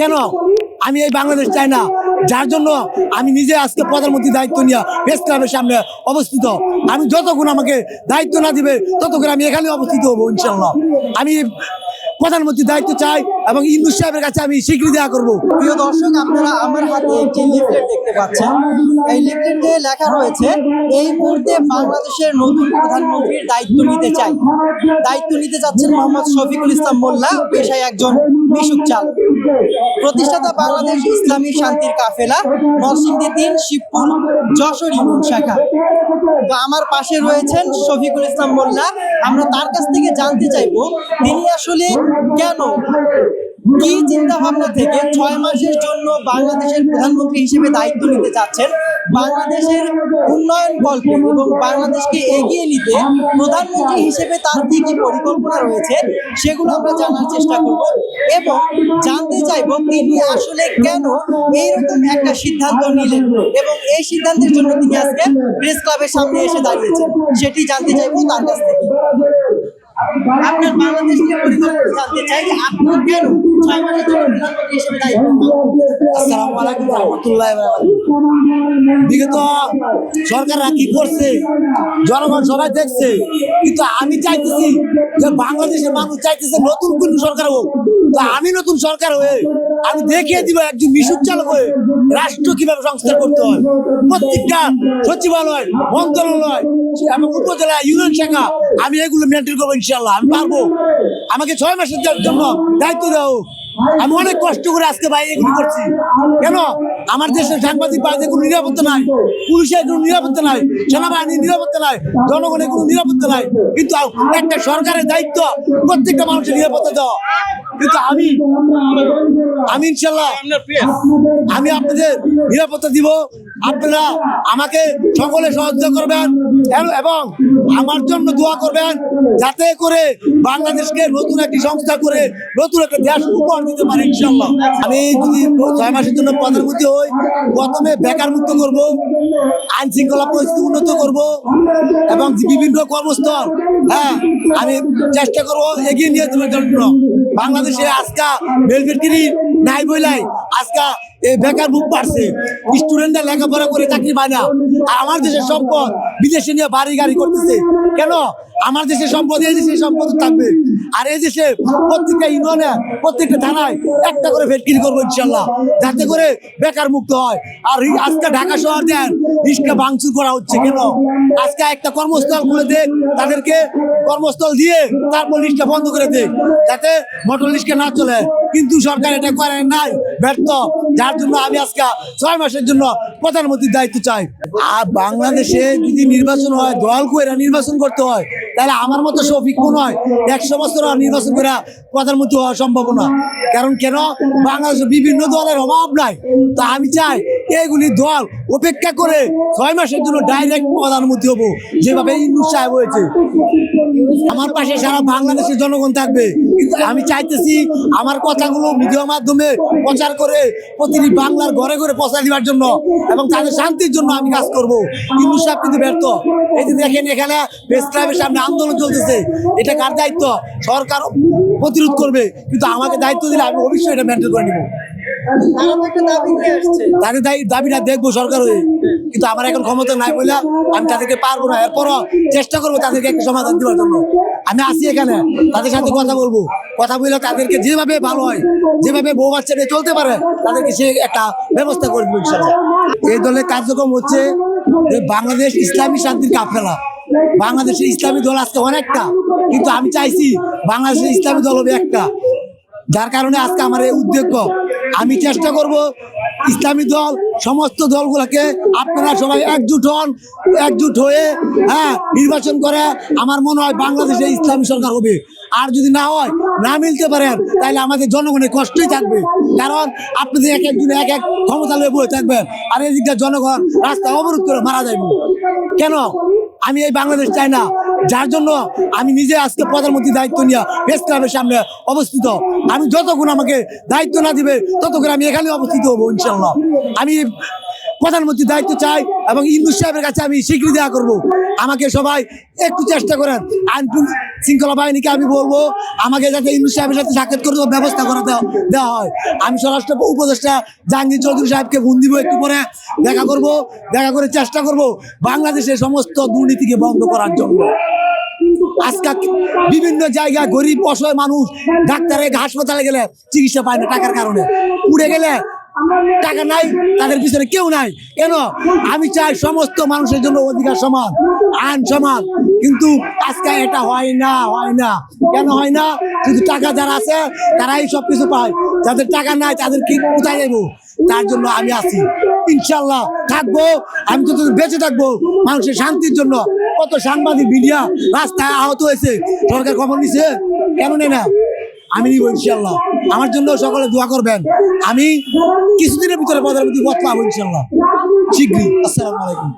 কেন? আমি এই বাংলাদেশ চাই না। যার জন্য আমি নিজে আজকে প্রধানমন্ত্রী দায়িত্ব নিয়ে প্রেস ক্লাবের সামনে অবস্থিত। আমি যতক্ষণ আমাকে দায়িত্ব না দিবে ততক্ষণ আমি এখানে অবস্থিত হব ইনশাল্লাহ আমি প্রধানমন্ত্রী দায়িত্ব চাই এবং ইন্দু সাহেবের কাছে আমি স্বীকৃতি দেওয়া করব। প্রিয় দর্শক আপনারা আমার হাতে একটি লিফলেট দেখতে পাচ্ছেন। এই লিফলেটে লেখা রয়েছে এই মুহূর্তে বাংলাদেশের নতুন প্রধানমন্ত্রীর দায়িত্ব নিতে চাই। দায়িত্ব নিতে যাচ্ছেন মোহাম্মদ শফিকুল ইসলাম মোল্লা পেশায় একজন মিশুক চাল। প্রতিষ্ঠাতা বাংলাদেশ ইসলামী শান্তির কাফেলা নরসিংদী তিন শিবপুর যশোর ইউনিয়ন শাখা। তো আমার পাশে রয়েছেন শফিকুল ইসলাম মোল্লা। আমরা তার কাছ থেকে জানতে চাইব, তিনি আসলে কেন কি চিন্তা ভাবনা থেকে ছয় মাসের জন্য বাংলাদেশের প্রধানমন্ত্রী হিসেবে দায়িত্ব নিতে চাচ্ছেন? বাংলাদেশের উন্নয়ন গল্পে এবং বাংলাদেশকে এগিয়ে নিতে প্রধানমন্ত্রী হিসেবে তার কি কি পরিকল্পনা রয়েছে সেগুলো আমরা জানার চেষ্টা করব এবং জানতে চাইব তিনি আসলে কেন এইরকম একটা সিদ্ধান্ত নিলেন এবং এই সিদ্ধান্তের জন্য তিনি আজকে প্রেস ক্লাবের সামনে এসে দাঁড়িয়েছেন। সেটি জানতে চাইব তার কাছ থেকে। আপনার বাংলাদেশ জানতে চাই যে আপনি কেন ছয় মাসের প্রধানমন্ত্রী হিসেবে দায়িত্ব আসসালামু আলাইকুম রহমতুল্লাহ বিগত সরকাররা কি করছে? জনগণ সবাই দেখছে। কিন্তু আমি চাইতেছি যে বাংলাদেশের মানুষ চাইতেছে নতুন কোন সরকার হোক। তো আমি নতুন সরকার হয়ে আমি দেখিয়ে দিব একজন মিশুক চালক হয়ে রাষ্ট্র কীভাবে সংস্কার করতে হয়। প্রত্যেকটা সচিবালয় মন্ত্রণালয় এবং উপজেলা ইউনিয়ন শাখা আমি এগুলো মেনটেন করব ইনশাল্লাহ আমি পারব। আমাকে ছয় মাসের জন্য দায়িত্ব দাও। আমি অনেক কষ্ট করে আজকে ভাই এগুলো করছি। কেন? আমার দেশের সাংবাদিক বাহিনীর কোনো নিরাপত্তা নাই। পুলিশের কোনো নিরাপত্তা নাই। সেনাবাহিনীর নিরাপত্তা নাই। জনগণের কোনো নিরাপত্তা নাই। কিন্তু একটা সরকারের দায়িত্ব প্রত্যেকটা মানুষের নিরাপত্তা দেওয়া। কিন্তু আমি আমি ইনশাল্লাহ আমি আপনাদের নিরাপত্তা দিব। আপনারা আমাকে সকলে সহযোগিতা করবেন এবং- আমার জন্য দোয়া করবেন যাতে করে বাংলাদেশকে নতুন একটি সংস্থা করে নতুন একটা দেশ উপহার দিতে পারি ইনশাল্লাহ আমি যদি ছয় মাসের জন্য প্রধানমন্ত্রী হই, প্রথমে বেকার মুক্ত করব আইন শৃঙ্খলা পরিস্থিতি উন্নত করব এবং বিভিন্ন কর্মস্থল হ্যাঁ আমি চেষ্টা করব এগিয়ে নিয়ে যাওয়ার জন্য। বাংলাদেশে আজকা বেলবেটগিরি নাই বইলাই, আজকা এই বেকার বুক বাড়ছে। স্টুডেন্টরা লেখাপড়া করে চাকরি পায় না। আর আমার দেশের সম্পদ বিদেশে নিয়ে বাড়ি গাড়ি করতেছে। কেন? আমার দেশের সম্পদ, এই দেশের সম্পদ থাকবে। আর এই দেশে প্রত্যেকটা ইউনিয়নে, প্রত্যেকটা থানায় একটা করে ভেটকিরি করব ইনশাল্লাহ, যাতে করে বেকার মুক্ত হয়। আর আজকে ঢাকা শহর দেন, রিস্কা ভাঙচুর করা হচ্ছে কেন? আজকে একটা কর্মস্থল খুলে দেখ তাদেরকে কর্মস্থল দিয়ে তারপর রিস্কা বন্ধ করে দেখ যাতে মোটর রিস্কা না চলে। কিন্তু সরকার এটা করে নাই, ব্যর্থ। যার জন্য আমি আজকে ছয় মাসের জন্য প্রধানমন্ত্রীর দায়িত্ব চাই। আর বাংলাদেশে যদি নির্বাচন হয়, দল করে নির্বাচন করতে হয় তাহলে আমার মতো শফিক হয় একশো বছর নির্বাচন করে প্রধানমন্ত্রী হওয়া সম্ভব না। কারণ কেন? বাংলাদেশে বিভিন্ন দলের অভাব নাই। তা আমি চাই এইগুলি দল উপেক্ষা করে ছয় মাসের জন্য ডাইরেক্ট প্রধানমন্ত্রী হব, যেভাবে ইন্দু সাহেব হয়েছে। আমার পাশে সারা বাংলাদেশের জনগণ থাকবে। কিন্তু আমি চাইতেছি আমার কথাগুলো মিডিয়ার মাধ্যমে প্রচার করে প্রতিটি বাংলার ঘরে ঘরে প্রচার দেওয়ার জন্য এবং তাদের শান্তির জন্য আমি কাজ করব। ইন্দু সাহেব কিন্তু ব্যর্থ। এই যে দেখেন এখানে প্রেস ক্লাবের সামনে আন্দোলন চলতেছে। এটা কার দায়িত্ব? সরকার প্রতিরোধ করবে। কিন্তু আমাকে দায়িত্ব দিলে আমি অবশ্যই এটা মেনটেন করে নিব। তাদের দাবিটা দেখব সরকার হয়ে। কিন্তু আমার এখন ক্ষমতা নাই বলে আমি তাদেরকে পারব না। এরপরও চেষ্টা করব তাদেরকে একটা সমাধান দেওয়ার জন্য। আমি আসি এখানে। তাদের সাথে কথা বলব। কথা বললে তাদেরকে যেভাবে ভালো হয় যেভাবে বউ বাচ্চা চলতে পারে তাদেরকে সে একটা ব্যবস্থা করে দেবো এই দলের কার্যক্রম হচ্ছে যে বাংলাদেশ ইসলামী শান্তির কাফেলা। বাংলাদেশের ইসলামী দল আজকে অনেকটা, কিন্তু আমি চাইছি বাংলাদেশের ইসলামী দল হবে একটা। যার কারণে আজকে আমার এই উদ্যোগ। আমি চেষ্টা করব ইসলামী দল, সমস্ত দলগুলোকে আপনারা সবাই একজুট হন, একজুট হয়ে হ্যাঁ নির্বাচন করে। আমার মনে হয় বাংলাদেশে ইসলামী সরকার হবে। আর যদি না হয়, না মিলতে পারেন তাহলে আমাদের জনগণের কষ্টই থাকবে। কারণ আপনাদের এক একজন এক এক ক্ষমতা বয়ে থাকবেন, আর এদিকটা জনগণ রাস্তা অবরোধ করে মারা যাইব। কেন? আমি এই বাংলাদেশ চাই না। যার জন্য আমি নিজে আজকে প্রধানমন্ত্রী দায়িত্ব নিয়ে প্রেস ক্লাবের সামনে অবস্থিত। আমি যতক্ষণ আমাকে দায়িত্ব না দিবে, ততক্ষণ আমি এখানে অবস্থিত হব, ইনশাল্লাহ। আমি প্রধানমন্ত্রী দায়িত্ব চাই এবং ইন্দু সাহেবের কাছে আমি স্বীকৃতি দেওয়া করব। আমাকে সবাই একটু চেষ্টা করেন। আইন শৃঙ্খলা বাহিনীকে আমি বলব, আমাকে যাতে ইন্দু সাহেবের সাথে সাক্ষাৎ করে ব্যবস্থা করে দেওয়া হয়। আমি স্বরাষ্ট্র উপদেষ্টা জাহাঙ্গীর চৌধুরী সাহেবকে ফোন দিব একটু পরে। দেখা করব, দেখা করে চেষ্টা করব বাংলাদেশের সমস্ত দুর্নীতিকে বন্ধ করার জন্য। আজকে বিভিন্ন জায়গায় গরিব, অসহায় মানুষ ডাক্তারে, হাসপাতালে গেলে চিকিৎসা পায় না টাকার কারণে। উড়ে গেলে টাকা নাই, তাদের পিছনে কেউ নাই। কেন? আমি চাই সমস্ত মানুষের জন্য অধিকার সমান, আইন সমান। কিন্তু আজকে এটা হয় না হয় না। কেন হয় না? শুধু টাকা যারা আছে, তারাই সব কিছু পায়। যাদের টাকা নাই, তাদের কি কোথায় যাব তার জন্য আমি আছি। ইনশাল্লাহ থাকব, আমি তো বেঁচে থাকব, মানুষের শান্তির জন্য। কত সাংবাদিক, মিডিয়া রাস্তায় আহত হয়েছে, সরকার খবর নিছে? কেন নেই না? আমি নিব ইনশাল্লাহ আমার জন্য সকলে দোয়া করবেন। আমি কিছুদিনের ভিতরে প্রধানমন্ত্রী পথ পাবো ইনশাল্লাহ শীঘ্রই। আসসালামু আলাইকুম।